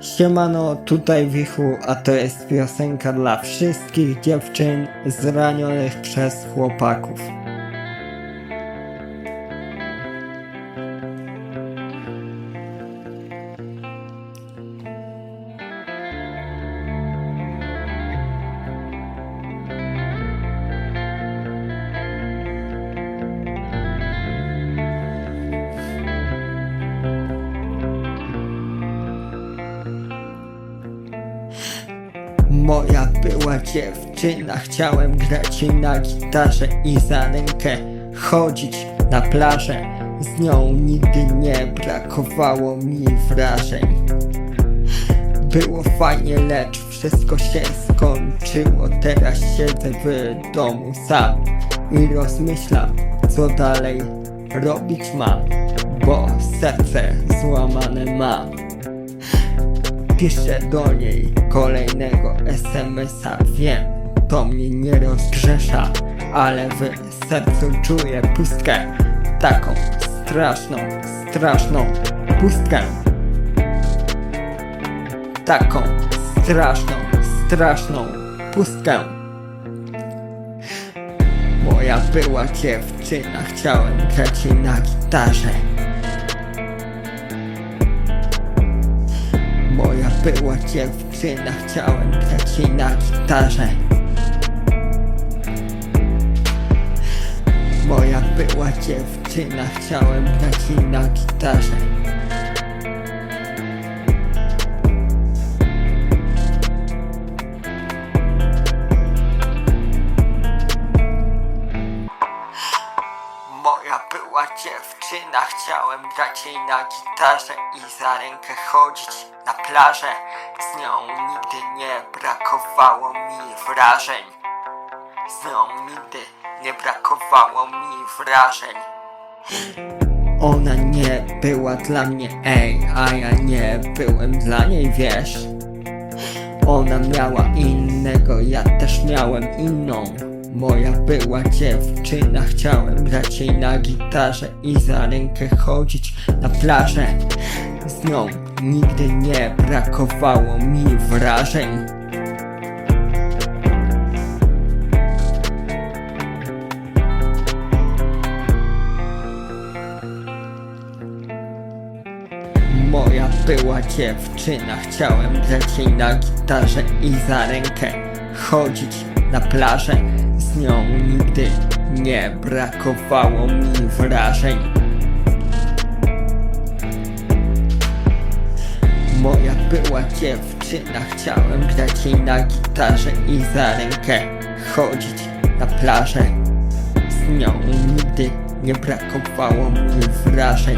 Siemano, tutaj Wichu, a to jest piosenka dla wszystkich dziewczyn zranionych przez chłopaków. Moja była dziewczyna, chciałem grać jej na gitarze i za rękę chodzić na plażę. Z nią nigdy nie brakowało mi wrażeń. Było fajnie, lecz wszystko się skończyło. Teraz siedzę w domu sam i rozmyślam, co dalej robić mam, bo serce złamane mam. Piszę do niej kolejnego SMS-a Wiem, to mnie nie rozgrzesza Ale w sercu czuję pustkę. Taką straszną, straszną pustkę. Taką straszną, straszną pustkę. Moja była dziewczyna Chciałem grać na gitarze była dziewczyna, chciałem grać na gitarze Moja była dziewczyna, chciałem grać na gitarze dziewczyna, chciałem grać jej na gitarze i za rękę chodzić na plażę. Z nią nigdy nie brakowało mi wrażeń. Z nią nigdy nie brakowało mi wrażeń. Ona nie była dla mnie, ej, a ja nie byłem dla niej, wiesz. Ona miała innego, ja też miałem inną. Moja była dziewczyna, chciałem grać jej na gitarze i za rękę chodzić na plażę. Z nią nigdy nie brakowało mi wrażeń. Moja była dziewczyna, chciałem grać jej na gitarze i za rękę chodzić na plażę. Z nią nigdy nie brakowało mi wrażeń. Moja była dziewczyna, chciałem grać jej na gitarze i za rękę chodzić na plażę. Z nią nigdy nie brakowało mi wrażeń.